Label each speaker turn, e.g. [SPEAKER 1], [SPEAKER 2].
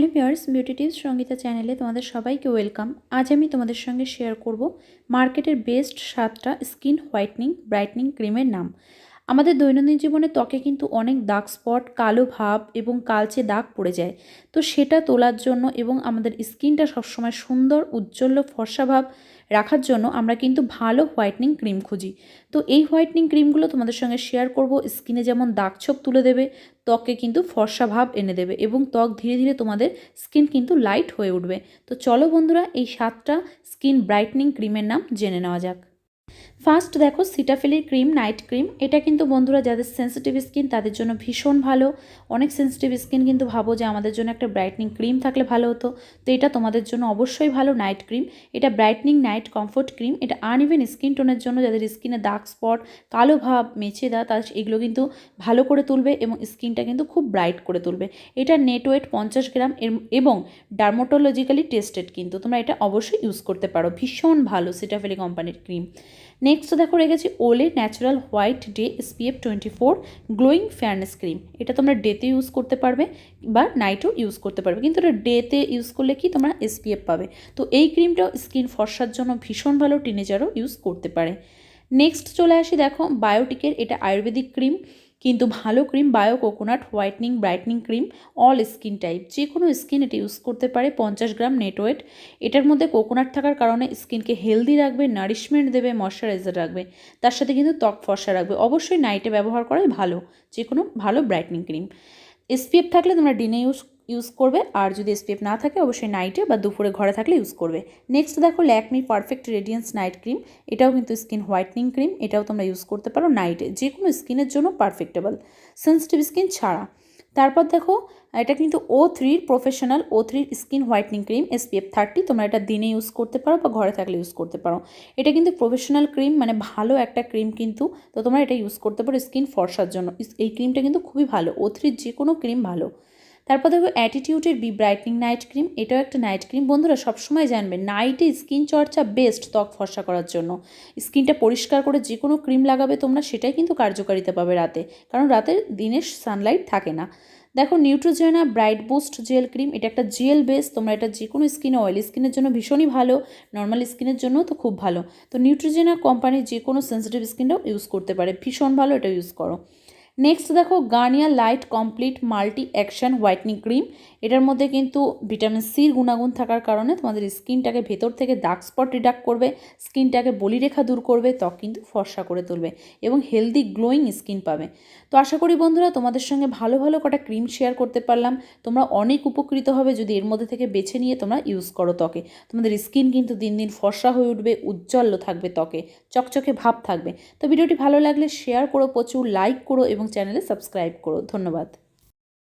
[SPEAKER 1] Hello Pears beauty tips Sangeeta চ্যানেলে তোমাদের সবাইকে ওয়েলকাম। আজ আমি তোমাদের সঙ্গে শেয়ার করব মার্কেটের বেস্ট সাতটা স্কিন হোয়াইটনিং, ব্রাইটনিং ক্রিমের নাম। আমাদের দৈনন্দিন জীবনে ত্বকে কিন্তু অনেক দাগ স্পট কালো ভাব এবং কালচে দাগ পড়ে যায়। তো সেটা তোলার জন্য এবং আমাদের স্কিনটা সবসময় সুন্দর, উজ্জ্বল, ফর্সা ভাব রাখার জন্য আমরা কিন্তু ভালো হোয়াইটনিং ক্রিম খুঁজি। তো এই হোয়াইটনিং ক্রিমগুলো তোমাদের সঙ্গে শেয়ার করব। স্কিনে যেমন দাগ ছোপ তুলে দেবে, ত্বকে কিন্তু ফর্সা ভাব এনে দেবে এবং ত্বক ধীরে ধীরে তোমাদের স্কিন কিন্তু লাইট হয়ে উঠবে। তো চলো বন্ধুরা, এই সাতটা স্কিন ব্রাইটনিং ক্রিমের নাম জেনে নেওয়া যাক। ফার্স্ট দেখো সিটাফিলির ক্রিম নাইট ক্রিম এটা কিন্তু বন্ধুরা যাদের সেন্সিটিভ স্কিন তাদের জন্য ভীষণ ভালো। অনেক সেন্সিটিভ স্কিন কিন্তু ভাবো যে আমাদের জন্য একটা ব্রাইটনিং ক্রিম থাকলে ভালো হতো। তো এটা তোমাদের জন্য অবশ্যই ভালো নাইট ক্রিম এটা ব্রাইটনিং নাইট কমফোর্ট ক্রিম এটা আনইভেন স্কিন টোনের জন্য যাদের স্কিনে দাগ স্পট কালো ভাব, মেছে দা তার এগুলো কিন্তু ভালো করে তুলবে এবং স্কিনটা কিন্তু খুব ব্রাইট করে তুলবে। এটা নেট ওয়েট পঞ্চাশ গ্রাম এবং ডার্মোটোলজিক্যালি টেস্টেড কিন্তু তোমরা এটা অবশ্যই ইউজ করতে পারো। ভীষণ ভালো সিটাফেলি কোম্পানির ক্রিম নেক্সট দেখো রেখেছি Olay natural white day SPF twenty four glowing fairness cream এটা তোমরা ডেতে ইউজ করতে পারবে বা নাইটও ইউজ করতে পারবে। কিন্তু এটা ডেতে ইউজ করলে কি তোমরা এসপিএফ পাবে। তো এই ক্রিমটাও স্কিন ফর্সার জন্য ভীষণ ভালো টিনেজারও ইউজ করতে পারে। নেক্সট চলে আসি দেখো বায়োটিকের এটা আয়ুর্বেদিক ক্রিম কিন্তু ভালো cream bio coconut, whitening, brightening cream, all skin type. যে কোনো স্কিন এটি ইউজ করতে পারে, পঞ্চাশ গ্রাম নেটওয়েট এটার মধ্যে কোকোনাট থাকার কারণে স্কিনকে হেলদি রাখবে, নারিশমেন্ট দেবে, ময়শ্চারাইজার রাখবে। তার সাথে কিন্তু ত্বক ফর্সা রাখবে। অবশ্যই নাইটে ব্যবহার করাই ভালো, যে কোনো ভালো ব্রাইটনিং ক্রিম। এসপিএফ থাকলে তোমরা ডিনে ইউজ ইউজ করবে। আর যদি এসপিএফ না থাকে, অবশ্যই নাইটে বা দুপুরে ঘরে থাকলে ইউজ করবে। নেক্সট দেখো Lakme perfect radiance night cream এটাও কিন্তু স্কিন হোয়াইটনিং ক্রিম এটাও তোমরা ইউজ করতে পারো নাইটে যে কোনো স্কিনের জন্য পারফেক্টেবল সেন্সিটিভ স্কিন ছাড়া। তারপর দেখো, এটা কিন্তু ও থ্রির প্রফেশনাল ও থ্রির skin whitening cream SPF thirty তোমরা এটা দিনে ইউজ করতে পারো বা ঘরে থাকলে ইউজ করতে পারো। এটা কিন্তু প্রফেশনাল ক্রিম মানে ভালো একটা ক্রিম কিন্তু, তো তোমরা এটা ইউজ করতে পারো স্কিন ফর্সার জন্য। এই ক্রিমটা কিন্তু খুবই ভালো। ও থ্রির যে কোনো ক্রিম ভালো। তারপর দেখো অ্যাটিটিউডের বি ব্রাইটনিং নাইট ক্রিম এটাও একটা নাইট ক্রিম বন্ধুরা, সবসময় জানবে নাইটে স্কিন চর্চা বেস্ট ত্বক ফর্সা করার জন্য। স্কিনটা পরিষ্কার করে যে কোনো ক্রিম লাগাবে তোমরা, সেটাই কিন্তু কার্যকারিতা পাবে রাতে। কারণ রাতে দিনের সানলাইট থাকে না। দেখো Neutrogena bright boost gel cream এটা একটা জেল বেস তোমরা এটা যে কোনো স্কিনে অয়েলি স্কিনের জন্য ভীষণই ভালো নর্মাল স্কিনের জন্য তো খুব ভালো। তো নিউট্রোজেনা কোম্পানির যে কোনো সেন্সিটিভ স্কিনটাও ইউজ করতে পারে, ভীষণ ভালো এটা ইউজ করো। নেক্সট দেখো Garnier light complete multi action whitening cream এটার মধ্যে কিন্তু ভিটামিন সির গুণাগুণ থাকার কারণে তোমাদের স্কিনটাকে ভেতর থেকে ডার্ক স্পট রিডাক্ট করবে, স্কিনটাকে বলিরেখা দূর করবে, ত্বক কিন্তু ফর্সা করে তুলবে এবং হেলদি গ্লোয়িং স্কিন পাবে। তো আশা করি বন্ধুরা, তোমাদের সঙ্গে ভালো ভালো কটা ক্রিম শেয়ার করতে পারলাম। তোমরা অনেক উপকৃত হবে যদি এর মধ্যে থেকে বেছে নিয়ে তোমরা ইউজ করো ত্বকে। তোমাদের স্কিন কিন্তু দিন দিন ফর্সা হয়ে উঠবে, উজ্জ্বল থাকবে ত্বকে। চকচকে ভাব থাকবে। তো ভিডিওটি ভালো লাগলে শেয়ার করো, প্রচুর লাইক করো এবং চ্যানেলে সাবস্ক্রাইব করো। ধন্যবাদ।